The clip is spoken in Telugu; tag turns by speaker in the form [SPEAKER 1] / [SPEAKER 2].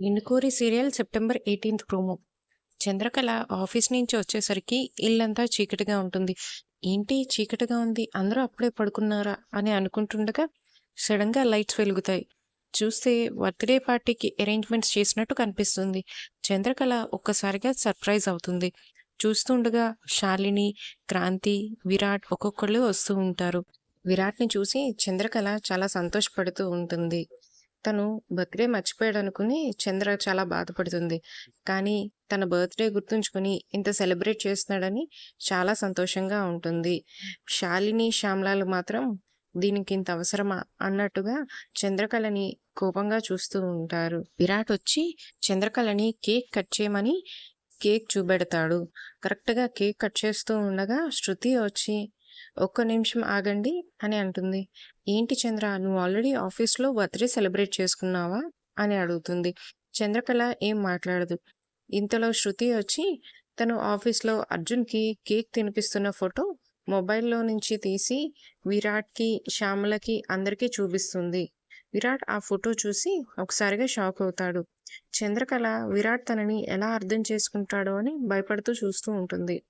[SPEAKER 1] Indukuri serial September eighteenth promo. Chandrakala office నుంచి వచ్చేసరికి ఇల్లంతా చీకటిగా ఉంటుంది. ఏంటి చీకటిగా ఉంది? అందరూ అప్పుడే పడుకున్నారా? అని అనుకుంటుండగా సడన్గా లైట్స్ వెలుగుతాయి. చూస్తే బర్త్డే పార్టీకి అరేంజ్మెంట్స్ చేసినట్టు కనిపిస్తుంది. చంద్రకళ ఒక్కసారిగా సర్ప్రైజ్ అవుతుంది. చూస్తుండగా శాలిని క్రాంతి విరాట్ ఒక్కొక్కళ్ళు వస్తూ ఉంటారు. విరాట్ని చూసి చంద్రకళ చాలా సంతోషపడుతూ ఉంటుంది. తను బర్త్డే మర్చిపోయాడు అనుకుని చంద్ర చాలా బాధపడుతుంది. కానీ తన బర్త్డే గుర్తుంచుకొని ఇంత సెలబ్రేట్ చేస్తున్నాడని చాలా సంతోషంగా ఉంటుంది. శాలిని శ్యామ్లాలు మాత్రం దీనికి ఇంత అవసరమా అన్నట్టుగా చంద్రకళని కోపంగా చూస్తూ ఉంటారు. విరాట్ వచ్చి చంద్రకళని కేక్ కట్ చేయమని కేక్ చూపెడతాడు. కరెక్ట్గా కేక్ కట్ చేస్తూ ఉండగా శృతి వచ్చి ఒక్క నిమిషం ఆగండి అని అంటుంది. ఏంటి చంద్ర నువ్వు ఆల్రెడీ ఆఫీస్లో బర్త్డే సెలబ్రేట్ చేసుకున్నావా? అని అడుగుతుంది. చంద్రకళ ఏం మాట్లాడదు. ఇంతలో శృతి వచ్చి తను ఆఫీస్లో అర్జున్కి కేక్ తినిపిస్తున్న ఫోటో మొబైల్లో నుంచి తీసి విరాట్కి శ్యామలకి అందరికీ చూపిస్తుంది. విరాట్ ఆ ఫోటో చూసి ఒకసారిగా షాక్ అవుతాడు. చంద్రకళ విరాట్ తనని ఎలా అర్థం చేసుకుంటాడో అని భయపడుతూ చూస్తూ ఉంటుంది.